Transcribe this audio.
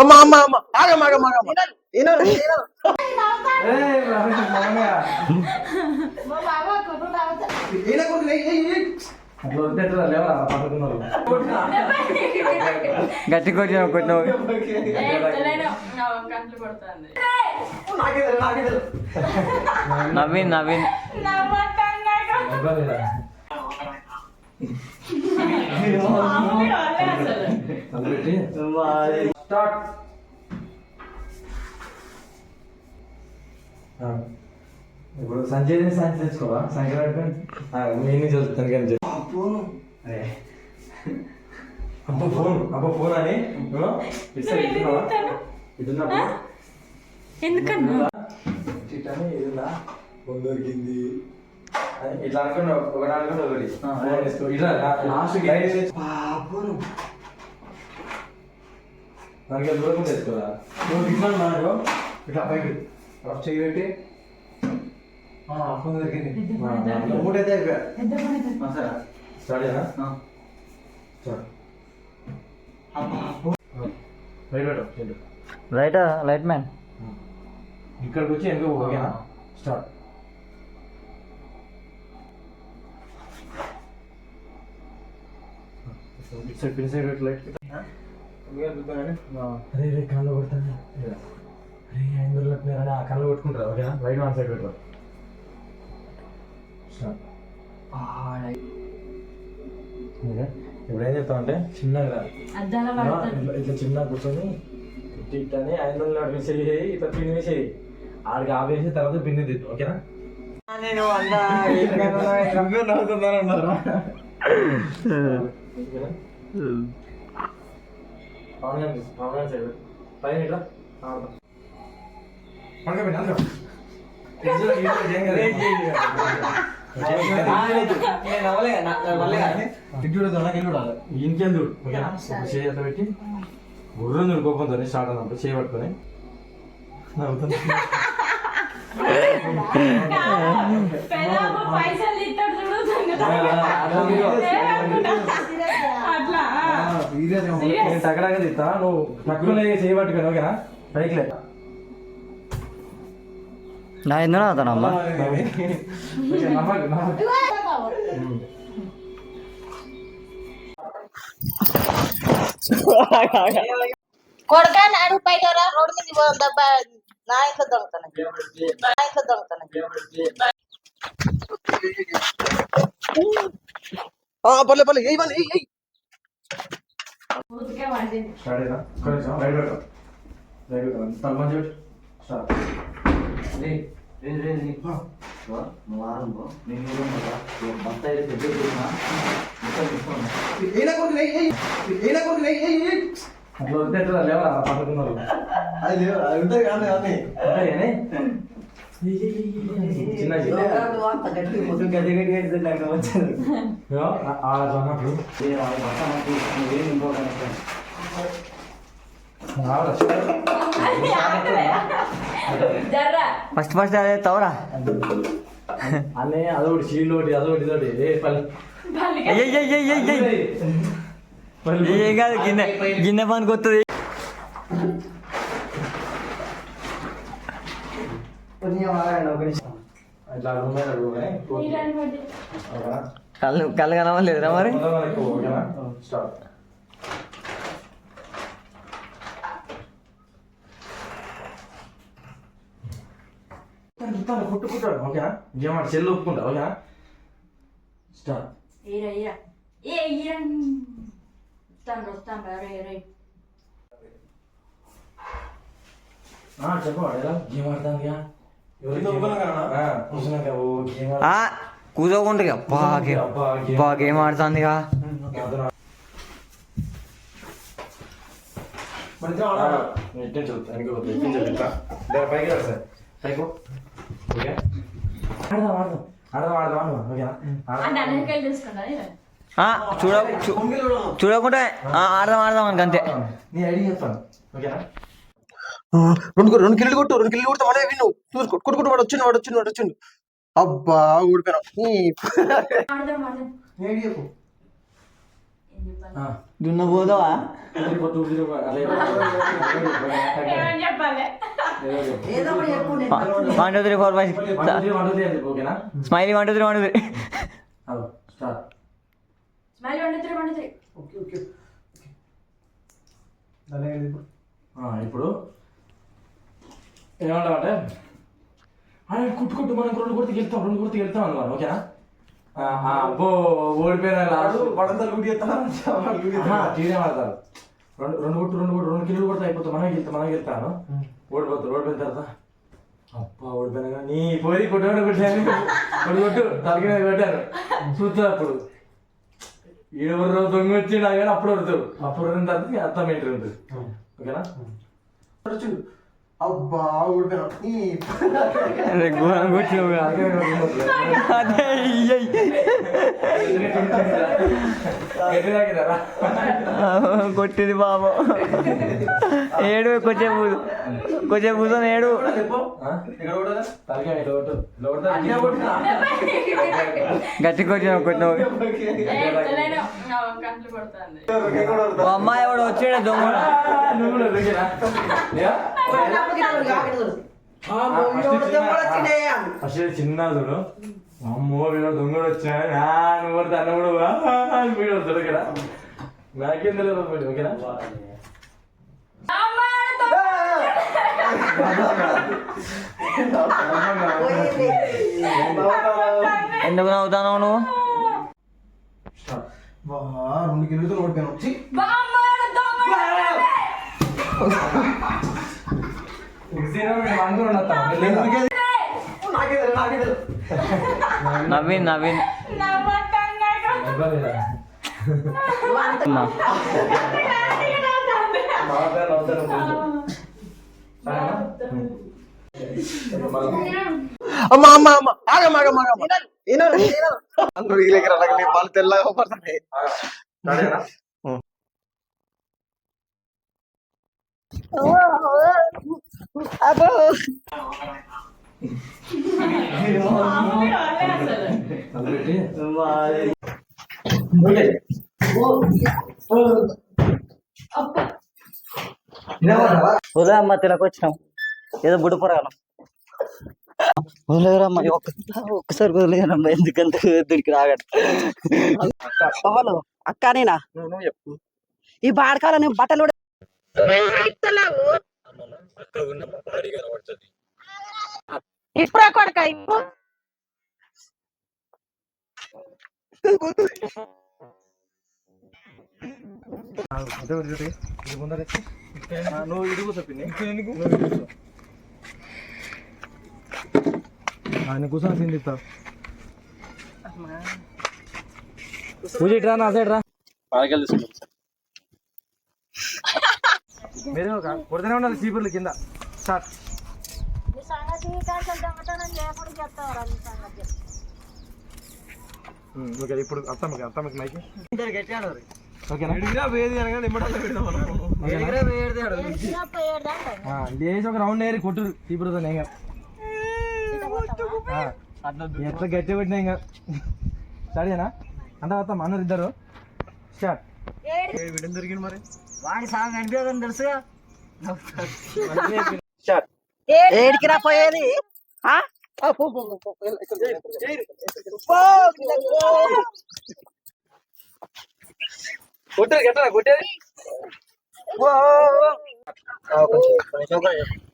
అమ్మ అమ్మ అమ్మ. ఎట్లా లేవరా పట్టుకున్నారు గట్టి కొట్టిన. నవీన్ నవీన్. స్టార్ట్. ఇప్పుడు సంజయ్ సంచి తెచ్చుకోవా సంఖ్య నేను చదువుతాను కానీ అరే. అబ్బ ఫోన్. అబ్బ ఫోన్ అని ఇటున్నావా? ఎందుకన్నా? చిట్టని ఇదిందా ఫోన్ దొరికింది. ఇట్లా అనుకున్నా ఒకటి అనుకున్నా ఒకటి. ఫోన్. ఇట్లా లాస్ట్ మనకి దూరం తెచ్చుకోరా నువ్వు ఇట్లా నాకు ఇట్లా పైకి. రఫ్ చేయి పెట్టి. ఆ, ఫోన్ దొరికింది. మూడైతే అయిపోయా. స్టార్ట్ అయినా స్టార్ట్. రైట్ పెట్టు చెల్లు రైట్ లైట్ మ్యాన్? ఇక్కడికి వచ్చి ఎందుకు ఓకేనా? Start. Side pin side light. అరే రే కళ్ళు కొడతాను. అరే యాంగిల్ కొట్టినారని ఆ కళ్ళు కొట్టుకుంటారా ఓకేనా? రైట్ వన్ సైడ్ పెట్టు స్టార్ట్ ఓకే ఇప్పుడు ఏం చెప్తావు అంటే చిన్నగా ఇట్లా చిన్న కూర్చొని ఇట్లని ఐదు నడిపేసేయి ఇట్లా పిన్ వేసేయి ఆడికి ఆపేసి తర్వాత పిన్ తిట్టు ఓకేనా? నేను గారు తీసు, పవన్ గారు సైడ్ పైన ఇట్లా ఆడదాం. పడక పెట్టు, అందులో. ఇది ఇది ఏం కాదు. ఇటు చూడదు, నాకు ఇల్లు చూడాలి. ఇంకేం చూడు ఓకేనా ఇప్పుడు చేయి అట్లా పెట్టి గుర్రం చూడు కోపంతో స్టార్ట్ అన్నప్పుడు చేయి పట్టుకొని నవ్వుతుంది పైసలు ఇస్తాడు చూడు అట్లా నేను తగ్గడాగా తీస్తా నువ్వు తక్కువ చేయి పట్టుకొని ఓకేనా పైకి లే నా ఎందుకు అవుతానమ్మా ఓకే, నమ్మకు, నమ్మకు. ఉమ్. కొడక నాడు పైకి రా రోడ్డు మీద పోదాం దబ్బా నా ఇంట్లో దొంగతనం నా ఇంట్లో దొంగతనం ఆ, పర్లే పర్లే ఏయ్ స్టార్ట్ అయినా కొంచెం రైట్ పెట్టు రైట్ పెట్టు తల మంచి స్టార్ట్. ఈయన కొడుకు, ఏయ్ ఏయ్ ఈయన కొడుకు, ఏయ్ ఏయ్ ఏయ్. అట్లా వస్తే ఎట్లా లేవరా పట్టుకున్నారు అది లేవు, అది ఉంటుంది కానీ కానీ. చిన్న ఫస్ట్ ఫస్ట్ అదే తవరా. అన్నీ అదొకటి షీల్డ్ ఒకటి అదొకటి ఇదొకటి ఏ పల్లి ఏం కాదు గిన్నె గిన్నె పనికి వస్తుంది కళ్ళు కళ్ళు కనవలేదురా మరి? ఓకేనా స్టార్ట్ కుట్టుకుంటాడు ఓకేనా ఒప్పుకుంటా ఓకేనా స్టార్ట్ ఈరా ఎలా గేమ్ ఆడతాను కూర్చోకుండా గేమ్ అబ్బా గేమ్. ఆడుతుందిగా చూడ చూడకుండా ఆ, ఆడదాం ఆడదాం మనకి అంతే. నీ ఐడి చెప్తాను. ఓకేనా? రెండు రెండు కిల్లు కొట్టు రెండు కిల్లు కొడితే మనమే విన్ను. చూసి కొట్టు కొట్టు కొట్టు, వాడు వచ్చిండు వాడు వచ్చిండు వాడు వచ్చిండు. అబ్బా ఊడిపోయినా. దున్న పోదావా one two three four five one two three one two three. అని చెప్పు, ఓకేనా smiley one two three one two three. Okay okay ఇప్పుడు? ఏమంటావంటే? ఆయన కుట్టు కుట్టు మనం రెండు కొడితే వెళ్తాం రెండు కొడితే వెళ్తాం అన్నమాట ఓకేనా? అబ్బో ఓడిపోయిన లూడి లూడి ఎత్తాడా? టీనే ఆడతారు రెండు రెండు కొట్టు రెండు కొట్టు రెండు కిలోలు కొడితే అయిపోతాం మనకి వెళ్తాం మనకి వెళ్తాను ఓడిపోతారు ఓడిపోయిన తర్వాత అబ్బా ఓడిపోయినా నీ పోయి కొట్టాడు కొట్టాను కొట్టు కొట్టు తలకి మీద కొట్టాను చూస్తారు అప్పుడు. ఎవరు దొంగ వచ్చి నా కానీ అప్పుడు వడుతావు అప్పుడు తర్వాత అర్థం ఏంటి ఉంటుంది ఓకేనా. అబ్బా ఘోరం కూర్చున్నావు అదే. కొట్టింది బాబు. ఏడు కొంచెం కొంచెం కూర్చొని ఏడు. అట్లా కొట్టినా? గట్టి కొట్టినావు అమ్మాయి ఎవడు వచ్చాడు దొంగ. ఫస్ట్ చిన్న చూడు అమ్మో వీడు దొంగడు వచ్చా నువ్వు? అన్న కూడా వీడు కొడతాడు ఓకేనా నాకేం తెలియదు వీడు, ఓకేనా ఎందుకు నవ్వుతావు నువ్వు రెండు ఓడిపోయాను వచ్చి నవీన్ నవీన్ అమ్మా. అమ్మా అమ్మా అమ్మా ఆగమ్మ ఆగమ్మ ఆగమ్మ ఈనాడు, ఈనాడు. అందరూ ఈ దగ్గర రకలే, వాళ్ళు తెల్లగా పడుతున్నాయి అబ్బో. ఉదయం అమ్మ తినకొచ్చినాం ఏదో బుడ్డు పొరగాలం వదిలేరమ్మా ఒక్క ఒక్కసారి వదిలేరమ్మా ఎందుకంత దొరికి రాగట్టు ఎవరు అక్క నేనా? ఈ బాడకాల నేను బట్టలు కూడా ఇప్పుడు కొడక? ఇప్పుడు నువ్వు ఇడుగు చెప్పింది ఆయన కూర్చొని పూజ ఇట్రా నా సైడ్ రా మీరు కొడుతూనే ఉండాలి చీపుర్లు కింద. స్టార్ట్. ఓకే ఇప్పుడు అత్తమ్మకి అత్తమ్మకి మైకి. లేచి ఒక రౌండ్ చీపురుతో ఇంకా ఆ, ఎట్లా గట్టి పెట్టినా ఇంకా. సరేనా అంటే వస్తాం అందరు ఇద్దరు. స్టార్ట్. వాడి సాంగ్ అనిపించదని తెలుసుగా. ఏడికి రా పోయేది. కొట్టేది కొట్టేది? పో. ఆ, కొంచెం కొంచెం.